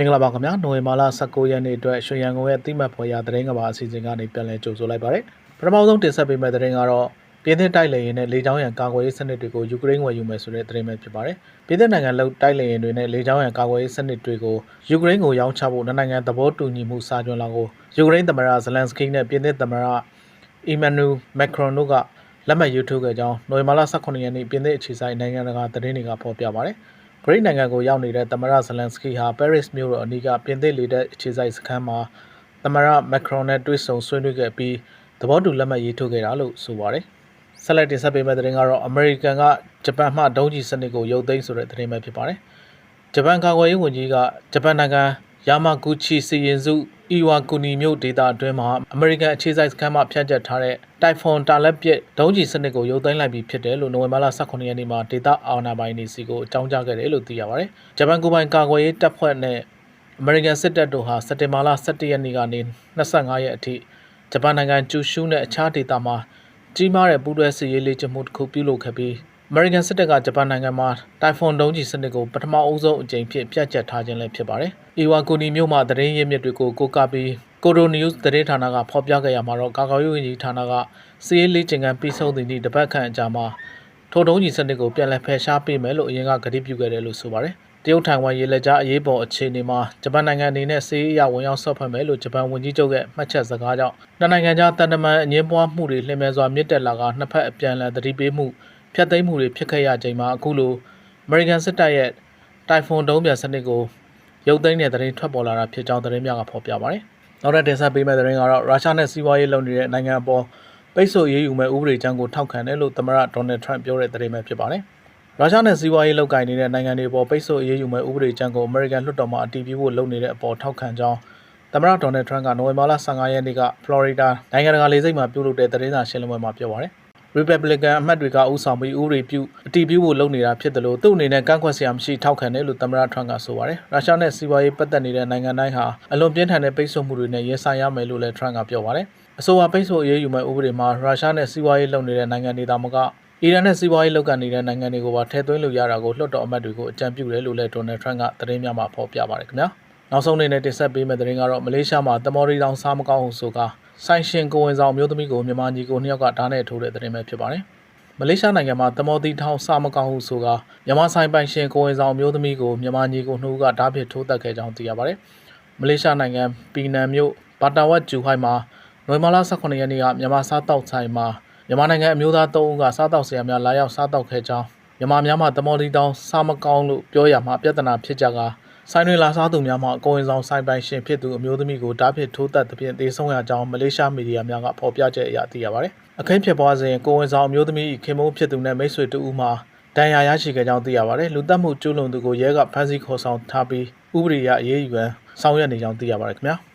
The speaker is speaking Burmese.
မင်္ဂလာပါခင်ဗျာနိုဝင်ဘာလ19ရက်နေ့အတွက်ရွှေရန်ကုန်ရဲ့အတိမတ်ဖွယ်ရာသတင်းကဘာအစီအစဉ်ကနေပြန်လည်ကြိုဆိုလိုက်ပါတယ်ပထမဆုံးတင်ဆက်ပေးမယ့်သတင်းကတော့ပြည်သစ်တိုက်လေရင်နဲ့လေကြောင်းရန်ကာကွယ်ရေးစနစ်တွေကိုယူကရိန်းဝယ်ယူမယ်ဆိုတဲ့သတင်းပဲဖြစ်ပါတယ်ပြည်သစ်နိုင်ငံလုံတိုက်လေရင်တွေနဲ့လေကြောင်းရန်ကာကွယ်ရေးစနစ်တွေကိုယူကရိန်းကိုရောင်းချဖို့နိုင်ငံသဘောတူညီမှုစာချုပ်လာကိုယူကရိန်းသမ္မတဇလန်စကီနဲ့ပြည်သစ်သမ္မတအီမန်နူမက်ခရွန်တို့ကလက်မှတ်ရေးထိုးခဲ့ကြောင်းနိုဝင်ဘာလ18ရက်နေ့ပြည်သစ်အခြေဆိုင်နိုင်ငံတကာသတင်းတွေကဖော်ပြပါတယ် ဂရိနိုင်ငံကိုရောက်နေတဲ့သမ္မတဇလန်စကီဟာပဲရစ်မြို့တော်အနီးကပြင်သစ်လေတပ်အခြေစိုက်စခန်းမှာသမ္မတမက်ခရွန်နဲ့တွေ့ဆုံဆွေးနွေးခဲ့ပြီးသဘောတူလက်မှတ်ရေးထိုးခဲ့တာလို့ဆိုပါတယ်။ဆက်လက်တင်ဆက်ပေးမယ့်သတင်းကတော့အမေရိကန်ကဂျပန်မှဒုံးကျည်စနစ်ကိုရုပ်သိမ်းဆိုတဲ့သတင်းပဲဖြစ်ပါတယ်။ဂျပန်ကာကွယ်ရေးဝန်ကြီးကဂျပန်နိုင်ငံယာမာဂူချီစီရင်စု အီဝါကူနီမြို့ဒေသအတွင်းမှာအမေရိကန်အခြေစိုက်စခန်းမှဖြန့်ကျက်ထားတဲ့တိုင်ဖွန်တာလက်ပစ်ဒုံးကျည်စနစ်ကိုရုပ်သိမ်းလိုက်ပြီးဖြစ်တယ်လို့နိုဝင်ဘာလ18ရက်နေ့မှာဒေသအာဏာပိုင်တွေစီကိုအကြောင်းကြားခဲ့တယ်လို့သိရပါတယ်။ဂျပန်ကိုယ်ပိုင်ကာကွယ်ရေးတပ်ဖွဲ့နဲ့အမေရိကန်စစ်တပ်တို့ဟာစက်တင်ဘာလ17ရက်နေ့ကနေ25ရက်အထိဂျပန်နိုင်ငံကျူရှူးနဲ့အခြားဒေသမှာကြီးမားတဲ့ပူးတွဲစစ်ရေးလေ့ကျင့်မှုတစ်ခုပြုလုပ်ခဲ့ပြီး အမေရိကန်စစ်တပ်ကဂျပန်နိုင်ငံမှာတိုင်ဖွန်ဒုံးကျည်စနစ်ကိုပထမအဦးဆုံးအကြိမ်ဖြစ်ပြတ်ကျက်ထားခြင်းလည်းဖြစ်ပါတယ်။အီဝါကူနီမြို့မှာသတင်းရင်းမြစ်တွေကိုကိုးကားပြီးကိုရိုနျူးစ်သတင်းဌာနကဖော်ပြခဲ့ရမှာတော့ကာကွယ်ရေးဝန်ကြီးဌာနကစစ်ရေးလေ့ကျင့်ခန်းပြီးဆုံးသည့်နေ့တစ်ပတ်ခန့်အကြာမှာထိုဒုံးကျည်စနစ်ကိုပြန်လည်ဖယ်ရှားပေးမယ်လို့အရင်ကကတိပြုခဲ့တယ်လို့ဆိုပါတယ်။တရုတ်ထိုင်ဝမ်ရေလက်ကြားအရေးပေါ်အခြေအနေမှာဂျပန်နိုင်ငံအနေနဲ့စစ်ရေးအရဝင်ရောက်ဆော့ဖက်မယ်လို့ဂျပန်ဝန်ကြီးချုပ်ရဲ့မှတ်ချက်စကားကြောင့်နှစ်နိုင်ငံကြားတန်တမန်အငင်းပွားမှုတွေလျင်မြန်စွာမြင့်တက်လာကနှစ်ဖက်အပြန်အလှန်သတိပေးမှု ဖျက်သိမ်းမှုတွေဖြစ်ခဲ့ရချိန်မှာအခုလိုအမေရိကန်စစ်တပ်ရဲ့တိုင်ဖွန်ဒုံးပြန်စနစ်ကိုရုပ်သိမ်းတဲ့သတင်းထွက်ပေါ်လာတာဖြစ်ကြောင်းသတင်းများကဖော်ပြပါတယ်။နောက်ထပ်တင်ဆက်ပေးမယ့်သတင်းကတော့ရုရှားနဲ့စီးပွားရေးလုပ်နေတဲ့နိုင်ငံအပေါ်ပိတ်ဆို့ရေးယူမဲ့ဥပဒေကြမ်းကိုထောက်ခံတယ်လို့သမ္မတဒေါ်နယ်ထရန့်ပြောတဲ့သတင်းပဲဖြစ်ပါတယ်။ရုရှားနဲ့စီးပွားရေးလုပ်ကိုင်နေတဲ့နိုင်ငံတွေပေါ်ပိတ်ဆို့ရေးယူမဲ့ဥပဒေကြမ်းကိုအမေရိကန်လွှတ်တော်မှအတည်ပြုဖို့လုပ်နေတဲ့အပေါ်ထောက်ခံကြောင်းသမ္မတဒေါ်နယ်ထရန့်ကနိုဝင်ဘာလ15ရက်နေ့ကဖလော်ရီဒါနိုင်ငံတကာလေဆိပ်မှာပြုလုပ်တဲ့သတင်းစာရှင်းလင်းပွဲမှာပြောပါတယ်။ Republican အမတ်တွေကဥဆောင်ပြီးဥပဒေပြုအတည်ပြုဖို့လုပ်နေတာဖြစ်တယ်လို့သူ့အနေနဲ့ကန့်ကွက်စရာမရှိထောက်ခံတယ်လို့သမ္မတထရန့်ကဆိုပါတယ်။ရုရှားနဲ့စီးပွားရေးပတ်သက်နေတဲ့နိုင်ငံတိုင်းဟာအလွန်ပြင်းထန်တဲ့ပိတ်ဆို့မှုတွေနဲ့ရင်ဆိုင်ရမယ်လို့လည်းထရန့်ကပြောပါတယ်။အဆိုပါပိတ်ဆို့အရေးယူမဲ့ဥပဒေမှာရုရှားနဲ့စီးပွားရေးလုပ်နေတဲ့နိုင်ငံတွေသာမကအီရန်နဲ့စီးပွားရေးလုပ်ကနေတဲ့နိုင်ငံတွေကိုပါထည့်သွင်းလို့ရတာကိုလွှတ်တော်အမတ်တွေကိုအကြံပြုတယ်လို့လည်းဒေါ်နယ်ထရန့်ကသတင်းများမှာဖော်ပြပါတယ်ခင်ဗျာ။နောက်ဆုံးအနေနဲ့တင်ဆက်ပေးမယ့်သတင်းကတော့မလေးရှားမှာတမော်ရီတောင်စားမကောင်းဟုဆိုကာ ဆိုင်ရှင်ကိုဝင်ဆောင်မျိုးသမီးကိုမြန်မာညီကိုနှစ်ယောက်ကဓာတ်နဲ့ထိုးတဲ့သတင်းပဲဖြစ်ပါတယ်။မလေးရှားနိုင်ငံမှာတမော်တီထောင်စားမကောင်းဟုဆိုကာမြန်မာဆိုင်ပိုင်ရှင်ကိုဝင်ဆောင်မျိုးသမီးကိုမြန်မာညီကိုနှုတ်ကဓာတ်ဖြစ်ထိုးတက်ခဲ့ကြောင်းသိရပါတယ်။မလေးရှားနိုင်ငံပီနန်မြို့ဘာတာဝတ်ဂျူဟိုင်မှာနိုဝင်ဘာလ18ရက်နေ့ကမြန်မာစားတောက်ဆိုင်မှာမြန်မာနိုင်ငံအမျိုးသား၃ဦးကစားတောက်ဆရာများလာရောက်စားတောက်ခဲ့ကြောင်းမြန်မာများမှတမော်တီတောင်စားမကောင်းလို့ပြောရမှာပြဿနာဖြစ်ကြကာ ဆိုင်တွေလာစားသူများမှအကိုဝင်ဆောင်ဆိုင်ပိုင်ရှင်ဖြစ်သူအမျိုးသမီးကိုဓာတ်ဖြစ်ထိုးတက်သဖြင့်တေဆုံးရကြောင်းမလေးရှားမီဒီယာများကဖော်ပြချက်အရသိရပါတယ်။အခင်းဖြစ်ပွားစဉ်ကိုဝင်ဆောင်အမျိုးသမီးခင်မုန်းဖြစ်သူနဲ့မိတ်ဆွေတူဦးမှဒဏ်ရာရရှိခဲ့ကြောင်းသိရပါတယ်။လူသက်မှုကျူးလွန်သူကိုရဲကဖမ်းဆီးခေါ်ဆောင်ထားပြီးဥပဒေအရအရေးယူရန်ဆောင်ရွက်နေကြောင်းသိရပါတယ်ခင်ဗျာ။